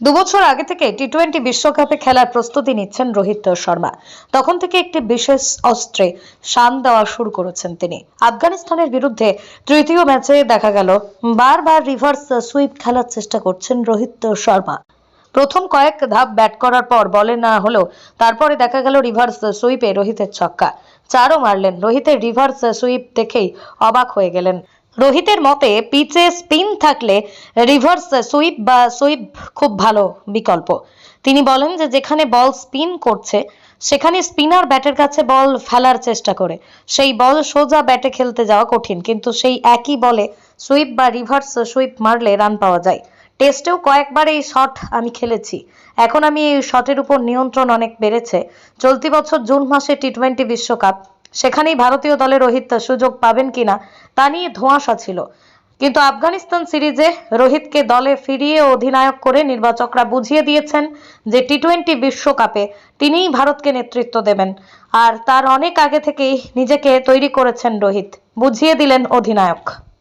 দুবছর আগে থেকে টি টোয়েন্টি বিশ্বকাপে খেলার প্রস্তুতি নিচ্ছেন রোহিত শর্মা। তখন থেকে একটি বিশেষ অস্ত্রে শান দেওয়া শুরু করেছেন তিনি। আফগানিস্তানের বিরুদ্ধে তৃতীয় ম্যাচে দেখা গেল, বারবার রিভার্স সুইপ খেলার চেষ্টা করছেন রোহিত শর্মা। প্রথম কয়েক ধাপ ব্যাট করার পর বলে না হলেও তারপরে দেখা গেল রিভার্স সুইপে রোহিতের ছক্কা। চারও মারলেন। রোহিতের রিভার্স সুইপ দেখেই অবাক হয়ে গেলেন রোহিতের মতে, পিচে স্পিন থাকলে রিভার্স সুইপ বা সুইপ খুব ভালো বিকল্প। তিনি বলেন যে, যেখানে বল স্পিন করছে, সেখানে স্পিনার ব্যাটের কাছে বল ফেলার চেষ্টা করে। সেই বল সোজা ব্যাটে খেলতে যাওয়া কঠিন, কিন্তু সেই একই বলে সুইপ বা রিভার্স সুইপ মারলে রান পাওয়া যায়। টেস্টেও কয়েকবার এই শট আমি খেলেছি। এখন আমি এই শটের উপর নিয়ন্ত্রণ অনেক বেড়েছে। চলতি বছর জুন মাসে টি টোয়েন্টি বিশ্বকাপ সেখানেই ভারতীয় দলে রোহিত সুযোগ পাবেন কিনা তা নিয়ে ধোঁয়াশা ছিল। কিন্তু আফগানিস্তান সিরিজে রোহিতকে দলে ফিরিয়ে অধিনায়ক করে নির্বাচকরা বুঝিয়ে দিয়েছেন যে টি টোয়েন্টি বিশ্বকাপে তিনিই ভারতকে নেতৃত্ব দেবেন। আর তার অনেক আগে থেকেই নিজেকে তৈরি করেছেন রোহিত। বুঝিয়ে দিলেন অধিনায়ক।